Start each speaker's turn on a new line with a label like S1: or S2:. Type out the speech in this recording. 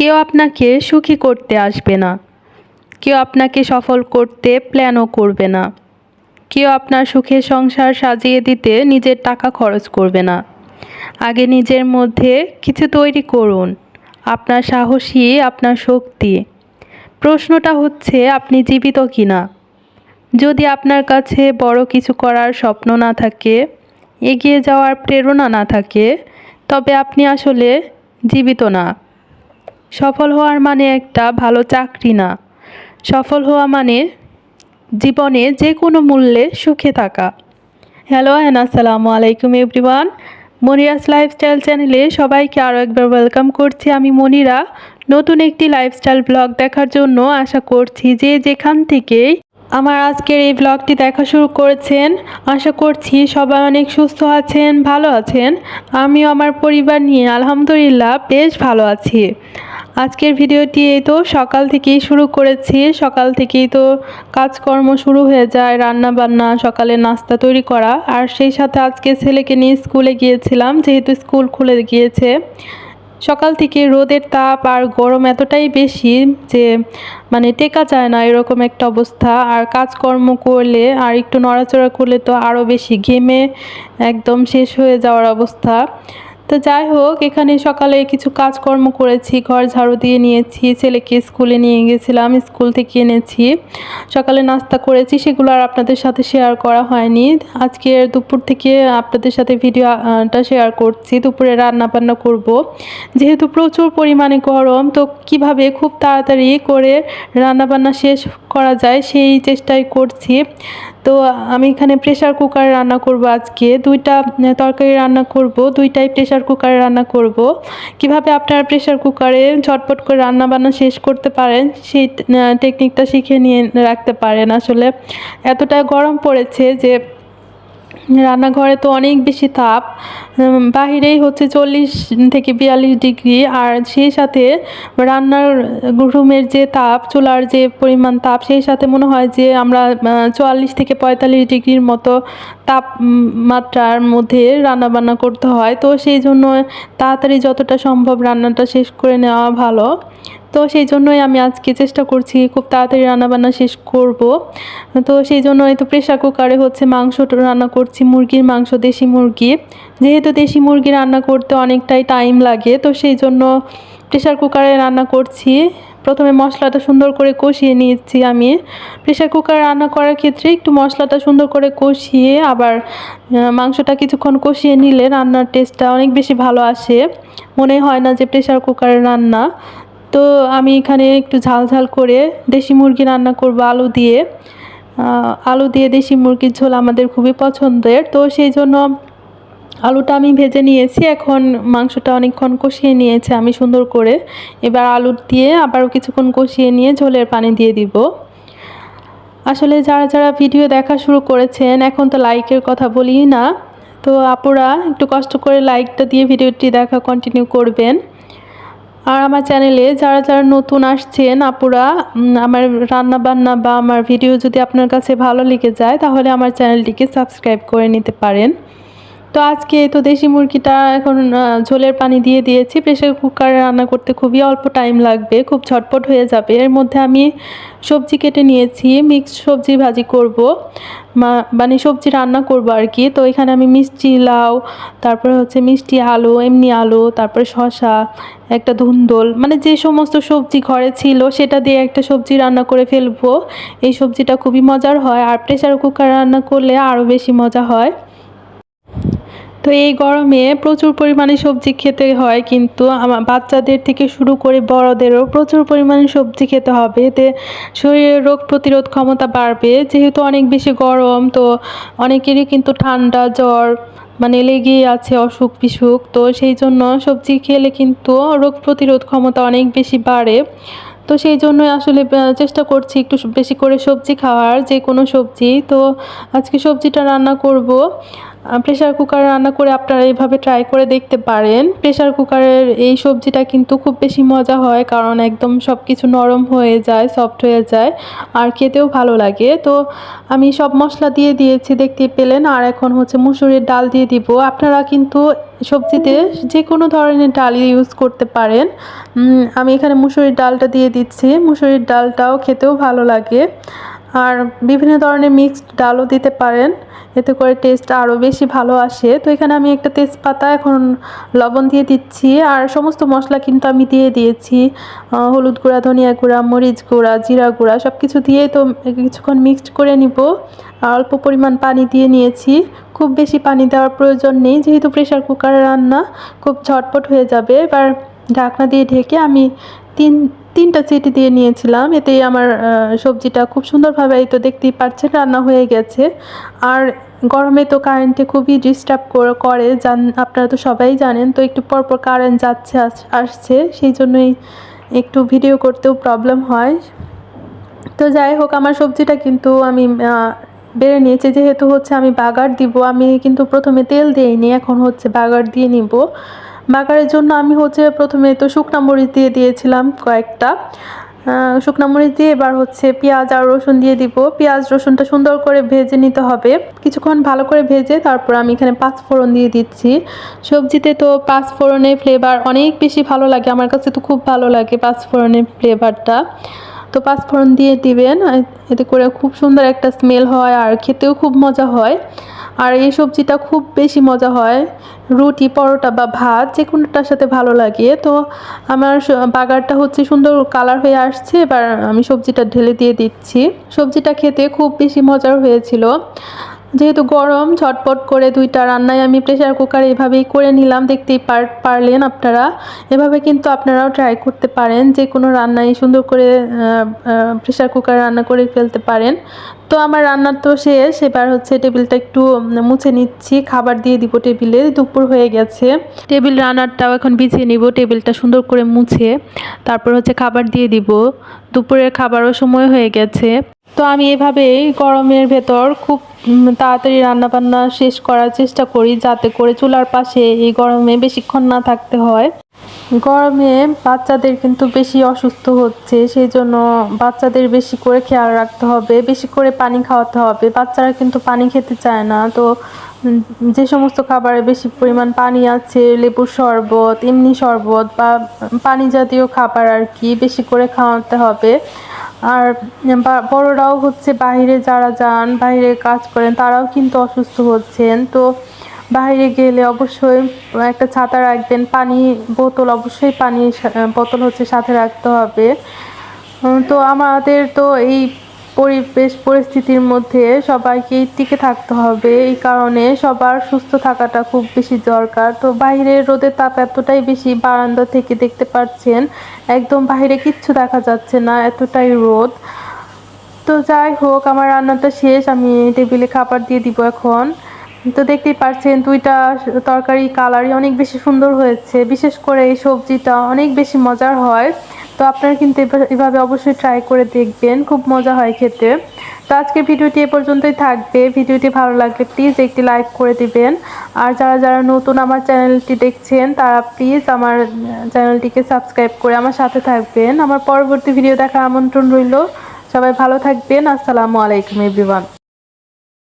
S1: কেউ আপনাকে সুখী করতে আসবে না। কেউ আপনাকে সফল করতে প্ল্যানও করবে না। কেউ আপনার সুখে সংসার সাজিয়ে দিতে নিজের টাকা খরচ করবে না। আগে নিজের মধ্যে কিছু তৈরি করুন। আপনার সাহসী, আপনার শক্তি। প্রশ্নটা হচ্ছে, আপনি জীবিত কি না যদি আপনার কাছে বড় কিছু করার স্বপ্ন না থাকে, এগিয়ে যাওয়ার প্রেরণা না থাকে, তবে আপনি আসলে জীবিত না। সফল হওয়ার মানে একটা ভালো চাকরি না। সফল হওয়া মানে জীবনে যে কোনো মূল্যে সুখে থাকা। হ্যালো অ্যান্ড আসসালামু আলাইকুম এভরিওয়ান। মনিরাস লাইফস্টাইল চ্যানেলে সবাইকে আরও একবার ওয়েলকাম করছি আমি মনিরা। নতুন একটি লাইফস্টাইল ব্লগ দেখার জন্য আশা করছি যে যেখান থেকেই আমার আজকের এই ব্লগটি দেখা শুরু করেছেন, আশা করছি সবাই অনেক সুস্থ আছেন, ভালো আছেন। আমি আমার পরিবার নিয়ে আলহামদুলিল্লাহ বেশ ভালো আছি। আজকের ভিডিওটি এই তো, সকাল থেকেই শুরু করেছি। সকাল থেকেই তো কাজকর্ম শুরু হয়ে যায় রান্না বান্না সকালে নাস্তা তৈরি করা। আর সেই সাথে আজকে ছেলেকে নিয়ে স্কুলে গিয়েছিলাম, যেহেতু স্কুল খুলে গিয়েছে। সকাল থেকে রোদের তাপ আর গরম এতটাই বেশি যে মানে টেকা যায় না এরকম একটা অবস্থা। আর কাজকর্ম করলে আর একটু নড়াচড়া করলে তো আরও বেশি ঘেমে একদম শেষ হয়ে যাওয়ার অবস্থা। তো যাই হোক, এখানে সকালে কিছু কাজকর্ম করেছি, ঘর ঝাড়ু দিয়ে নিয়েছি, ছেলেকে স্কুলে নিয়ে গেছিলাম, স্কুল থেকে এনেছি। সকালে নাস্তা করেছি, সেগুলো আর আপনাদের সাথে শেয়ার করা হয়নি। আজকে দুপুর থেকে আপনাদের সাথে ভিডিওটা শেয়ার করছি, দুপুরে রান্না বান্না করব। যেহেতু প্রচুর পরিমাণে গরম, তো কীভাবে খুব তাড়াতাড়ি করে রান্না বান্না শেষ করা যায়, সেই চেষ্টাই করছি। তো আমি এখানে প্রেশার কুকার রান্না করব আজকে। দুইটা তরকারি রান্না করব, দুইটাই প্রেশার কুকারে রান্না করব। কীভাবে আপনারা প্রেশার কুকারে ঝটপট করে রান্না বান্না শেষ করতে পারেন, সেই টেকনিকটা শিখে নিয়ে রাখতে পারেন। আসলে এতটা গরম পড়েছে যে রান্নাঘরে তো অনেক বেশি তাপ। বাহিরেই হচ্ছে চল্লিশ থেকে বিয়াল্লিশ ডিগ্রি। আর সেই সাথে রান্নার রুমের যে তাপ, চুলার যে পরিমাণ তাপ, সেই সাথে মনে হয় যে আমরা চুয়াল্লিশ থেকে পঁয়তাল্লিশ ডিগ্রির মতো তাপমাত্রার মধ্যে রান্না বান্না করতে হয়। তো সেই জন্য তাড়াতাড়ি যতটা সম্ভব রান্নাটা শেষ করে নেওয়া ভালো। তো সেই জন্যই আমি আজকে চেষ্টা করছি খুব তাড়াতাড়ি রান্নাবান্না শেষ করব। তো সেই জন্য এই তো প্রেশার কুকারে হচ্ছে মাংসটা রান্না করছি, মুরগির মাংস, দেশি মুরগি। যেহেতু দেশি মুরগি রান্না করতে অনেকটাই টাইম লাগে, তো সেই জন্য প্রেশার কুকারে রান্না করছি। প্রথমে মশলাটা সুন্দর করে কষিয়ে নিয়েছি আমি। প্রেশার কুকারে রান্না করার ক্ষেত্রে একটু মশলাটা সুন্দর করে কষিয়ে আবার মাংসটা কিছুক্ষণ কষিয়ে নিলে রান্নার টেস্টটা অনেক বেশি ভালো আসে। মনে হয় না যে প্রেশার কুকারের রান্না। তো আমি এখানে একটু ঝাল ঝাল করে দেশি মুরগি রান্না করব আলু দিয়ে। আলু দিয়ে দেশি মুরগির ঝোল আমাদের খুবই পছন্দের। তো সেই জন্য আলুটা আমি ভেজে নিয়েছি। এখন মাংসটা অনেকক্ষণ কষিয়ে নিয়েছে আমি সুন্দর করে। এবার আলু দিয়ে আবারও কিছুক্ষণ কষিয়ে নিয়ে ঝোলের পানি দিয়ে দিব। আসলে যারা যারা ভিডিও দেখা শুরু করেছেন, এখন তো লাইকের কথা বলি না। তো আপুরা একটু কষ্ট করে লাইকটা দিয়ে ভিডিওটি দেখা কন্টিনিউ করবেন। আর আমার চ্যানেলে যারা যারা নতুন আসছেন, আপুরা আমার রান্না বান্না বা আমার ভিডিও যদি আপনার কাছে ভালো লেগে যায়, তাহলে আমার চ্যানেলটিকে সাবস্ক্রাইব করে নিতে পারেন। তো আজকে তো দেশি মুরগিটা এখন ঝোলের পানি দিয়ে দিয়েছি। প্রেশার কুকারে রান্না করতে খুবই অল্প টাইম লাগবে, খুব ঝটপট হয়ে যাবে। এর মধ্যে আমি সবজি কেটে নিয়েছি মিক্সড সবজি ভাজি করব। মানে সবজি রান্না করব আর কি। তো এখানে আমি মিষ্টি লাউ, তারপরে হচ্ছে মিষ্টি আলু, এমনি আলু, তারপরে শশা একটা ধুন্দল মানে যে সমস্ত সবজি ঘরে ছিল সেটা দিয়ে একটা সবজি রান্না করে ফেলব। এই সবজিটা খুবই মজার হয়। আর প্রেশার কুকার রান্না করলে আরও বেশি মজা হয়। তো এই গরমে প্রচুর পরিমাণে সবজি খেতে হয়, কিন্তু আমার বাচ্চাদের থেকে শুরু করে বড়দেরও প্রচুর পরিমাণে সবজি খেতে হবে। এতে শরীরের রোগ প্রতিরোধ ক্ষমতা বাড়বে। যেহেতু অনেক বেশি গরম, তো অনেকেরই কিন্তু ঠান্ডা, জ্বর মানে লেগেই আছে অসুখ বিসুখ। তো সেই জন্য সবজি খেলে কিন্তু রোগ প্রতিরোধ ক্ষমতা অনেক বেশি বাড়ে। তো সেই জন্য আসলে চেষ্টা করছি একটু বেশি করে সবজি খাওয়ার, যে কোনো সবজি। তো আজকে সবজিটা রান্না করব। প্রেশার কুকারে রান্না করে আপনারা এইভাবে ট্রাই করে দেখতে পারেন। প্রেশার কুকারের এই সবজিটা কিন্তু খুব বেশি মজা হয় কারণ একদম সব কিছু নরম হয়ে যায় সফট হয়ে যায়, আর খেতেও ভালো লাগে। তো আমি সব মশলা দিয়ে দিয়েছি, দেখতে পেলেন। আর এখন হচ্ছে মুসুরির ডাল দিয়ে দিব। আপনারা কিন্তু সবজিতে যে কোনো ধরনের ডাল ইউজ করতে পারেন। আমি এখানে মুসুরির ডালটা দিয়ে দিচ্ছি। মুসুরির ডালটাও খেতেও ভালো লাগে। আর বিভিন্ন ধরনের মিক্সড ডালও দিতে পারেন। এতে করে টেস্ট আরও বেশি ভালো আসে। তো এখানে আমি একটা তেজপাতা এখন লবণ দিয়ে দিচ্ছি। আর সমস্ত মশলা কিন্তু আমি দিয়ে দিয়েছি। হলুদ গুঁড়া, ধনিয়া গুঁড়া, মরিচ গুঁড়া, জিরা গুঁড়া সব কিছু দিয়ে তো কিছুক্ষণ মিক্সড করে নিব। আর অল্প পরিমাণ পানি দিয়ে নিয়েছি। খুব বেশি পানি দেওয়ার প্রয়োজন নেই। যেহেতু প্রেশার কুকারে রান্না, খুব ঝটপট হয়ে যাবে। এবার ঢাকনা দিয়ে ঢেকে আমি তিন, তিনটা চিটি দিয়ে নিয়েছিলাম। এতেই আমার সবজিটা খুব সুন্দরভাবে এই তো দেখতেই পাচ্ছেন রান্না হয়ে গেছে। আর গরমে তো কারেন্টে খুবই ডিস্টার্ব করে জান, আপনারা তো সবাই জানেন, তো একটু পরপর কারেন্ট যাচ্ছে আসছে। সেই জন্যই একটু ভিডিও করতেও প্রবলেম হয়। তো যাই হোক, আমার সবজিটা কিন্তু আমি বেড়ে নিয়েছি। যেহেতু হচ্ছে আমি বাগার দিব, আমি কিন্তু প্রথমে তেল দিইনি, এখন হচ্ছে বাগার দিয়ে নিব। বাগারের জন্য আমি হচ্ছে প্রথমে তো শুকনা মরিচ দিয়ে দিয়েছিলাম কয়েকটা। শুকনো মরিচ দিয়ে এবার হচ্ছে পেঁয়াজ আর রসুন দিয়ে দিব। পেঁয়াজ, রসুনটা সুন্দর করে ভেজে নিতে হবে। কিছুক্ষণ ভালো করে ভেজে তারপর আমি এখানে পাঁচ ফোড়ন দিয়ে দিচ্ছি। সবজিতে তো পাঁচ ফোড়নের ফ্লেভার অনেক বেশি ভালো লাগে। আমার কাছে তো খুব ভালো লাগে পাঁচ ফোড়নের ফ্লেভারটা তো পাঁচ ফোড়ন দিয়ে দিবেন। এতে করে খুব সুন্দর একটা স্মেল হয় আর খেতেও খুব মজা হয়। আর এই সবজিটা খুব বেশি মজা হয়। রুটি, পরোটা বা ভাত যে কোনোটার সাথে ভালো লাগে। তো আমার বাগারটা হচ্ছে সুন্দর কালার হয়ে আসছে। এবার আমি সবজিটা ঢেলে দিয়ে দিচ্ছি। সবজিটা খেতে খুব বেশি মজার হয়েছিল। যেহেতু গরম, ঝটপট করে দুইটা রান্নায় আমি প্রেশার কুকার এভাবেই করে নিলাম। দেখতেই পার, পারলেন আপনারা। এভাবে কিন্তু আপনারাও ট্রাই করতে পারেন। যে কোনো রান্নায় সুন্দর করে প্রেশার কুকার রান্না করে ফেলতে পারেন। তো আমার রান্নার তো শেষ। এবার হচ্ছে টেবিলটা একটু মুছে নিচ্ছি। খাবার দিয়ে দিব টেবিলে। দুপুর হয়ে গেছে। টেবিল রান্নারটাও এখন বিছিয়ে নিব। টেবিলটা সুন্দর করে মুছে। তারপর হচ্ছে খাবার দিয়ে দিব। দুপুরের খাবারও সময় হয়ে গেছে। তো আমি এভাবেই গরমের ভেতর খুব তাড়াতাড়ি রান্নাবান্না শেষ করার চেষ্টা করি যাতে করে চুলার পাশে এই গরমে বেশিক্ষণ না থাকতে হয়। গরমে বাচ্চাদের কিন্তু বেশি অসুস্থ হচ্ছে সেই জন্য বাচ্চাদের বেশি করে খেয়াল রাখতে হবে, বেশি করে পানি খাওয়াতে হবে। বাচ্চারা কিন্তু পানি খেতে চায় না, তো যে সমস্ত খাবারে বেশি পরিমাণ পানি আছে, লেবুর শরবত, এমনি শরবত বা পানি জাতীয় খাবার আর কি বেশি করে খাওয়াতে হবে। আর বড়রাও হচ্ছে বাইরে যারা যান, বাইরে কাজ করেন, তারাও কিন্তু অসুস্থ হচ্ছেন। তো বাইরে গেলে অবশ্যই একটা ছাতা রাখবেন, পানি, বোতল অবশ্যই পানি বোতল হচ্ছে সাথে রাখতে হবে। তো আমাদের তো এই পরিবেশ, পরিস্থিতির মধ্যে সবাইকেই টিকে থাকতে হবে। এই কারণে সবার সুস্থ থাকাটা খুব বেশি দরকার। তো বাইরের রোদের তাপ এতটাই বেশি, বারান্দা থেকে দেখতে পাচ্ছেন, একদম বাইরে কিচ্ছু দেখা যাচ্ছে না, এতটাই রোদ। তো যাই হোক, আমার রান্নাটা শেষ, আমি টেবিলে খাবার দিয়ে দিব এখন। তো দেখতেই পাচ্ছেন, দুইটা তরকারি কালারই অনেক বেশি সুন্দর হয়েছে। বিশেষ করে এই সবজিটা অনেক বেশি মজার হয়। তো আপনারা কিন্তু এভাবে অবশ্যই ট্রাই করে দেখবেন। খুব মজা হয় খেতে। তো আজকের ভিডিওটি এ পর্যন্তই থাকবে। ভিডিওটি ভালো লাগলে প্লিজ একটি লাইক করে দিবেন। আর যারা যারা নতুন আমার চ্যানেলটি দেখছেন, তারা প্লিজ আমার চ্যানেলটিকে সাবস্ক্রাইব করে আমার সাথে থাকবেন। আমার পরবর্তী ভিডিও দেখার আমন্ত্রণ রইল। সবাই ভালো থাকবেন। আসসালামু আলাইকুম এভরিওয়ান